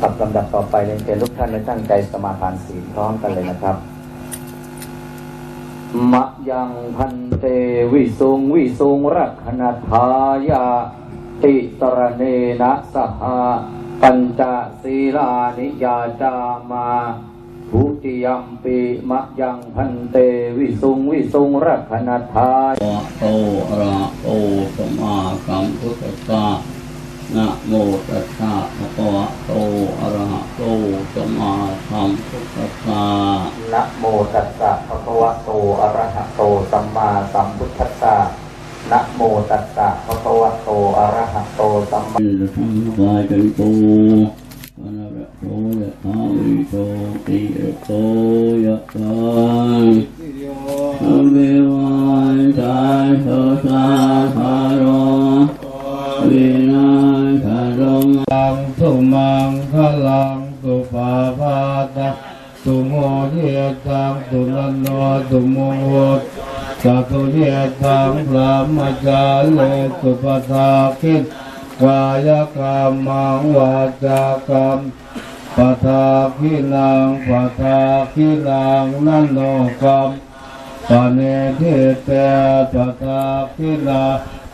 ครับลำดับต่อไปเรียนเชิญทุกท่านได้ตั้งใจสมาทานศีลพร้อมกันเลยนะครับ มะยังพันเตวิสุงวิสุงรักขณทายาติตรเนนะสหาปัญจศีลานิยาจามาทุติยมปีมะยังพันเตวิสุงวิสุงรักขณทายอะโตอระโตสมาสัมพุทธะ นะโมตัสสะภะคะวะโตอะระหะโตสัมมาสัมพุทธัสสะนะโมตัสสะภะคะวะโตอะระหะโตสัมมาสัมพุทธัสสะนะโมตัสสะภะคะวะโตอะระหะโตสัมมาอิระทังวายกันโตวนาระโตยะถาวิโตติระโตยะถา สุโมเยตังสุนันโนสุโมโหตสัตุเยตังพระมัจาเลสุปทาคิตกายกรรมังวาจากรรมปทาคินังปทาคินังนันโนกรรมปเนทิเตปะทาคินา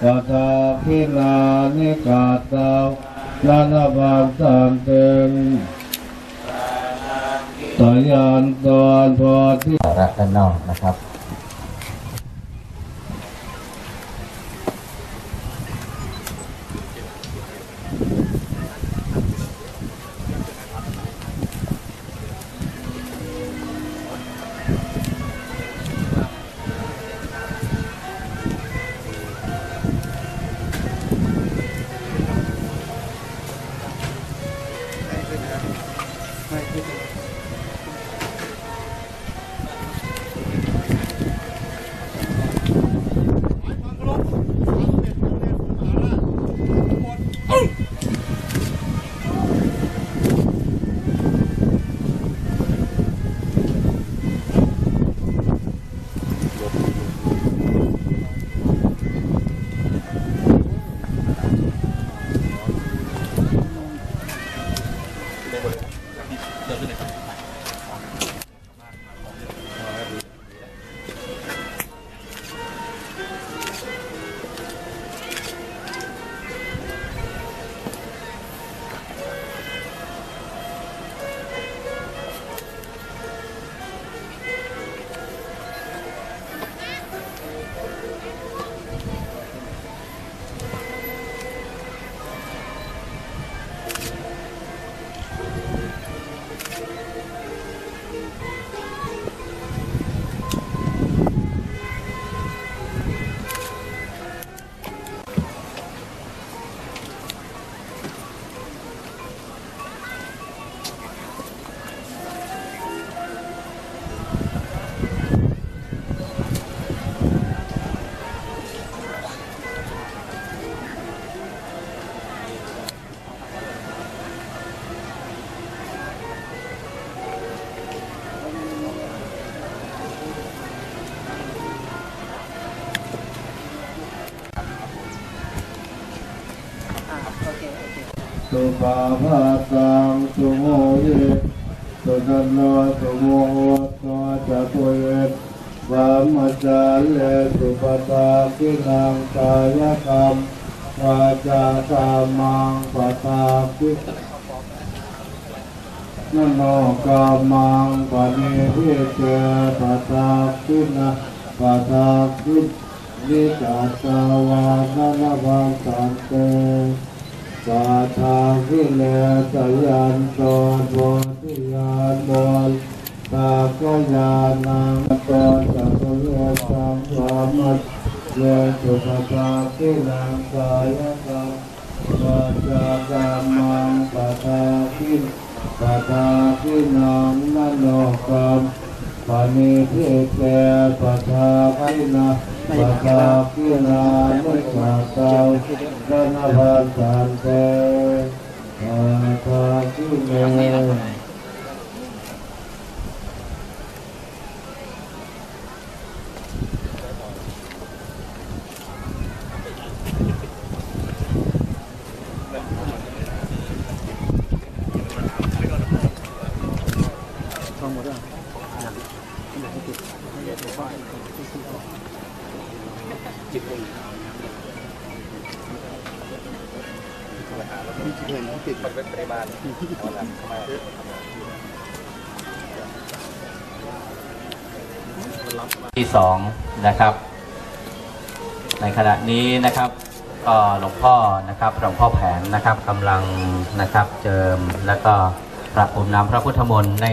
ปะทาคินานิกาตานานาบังสันเตน สายันตอนพอที่ระด้านนอกนะครับ 小心点 สุภาพาตังสุโมเยสุนันโนสุโมโหตัจัตุเยวามจาเลสุปตาคินังกายกรรมวาจากรรมังปตาคินโนกามังปณิทิเตปตาคินะปตาคินิจัตตาวานานาบังสันเต ปาทาวิเลสยันโตโพธิญาณบนตากยานังโตจัตุเรสังวามัสเยสุปตาคินังกายกรรมวาจากรรมังปะทาคิปะทาคินังนันโนกรรมปานิทิเตปะทาคินาปะทาคินานิมาตาธนภัสานเตอา ทาคิเมที่สองนะครับ ในขณะนี้นะครับก็หลวงพ่อนะครับหลวงพ่อแผนนะครับกำลังนะครับเจิมแล้วก็ประพรมน้ำพระพุทธมนต์ใน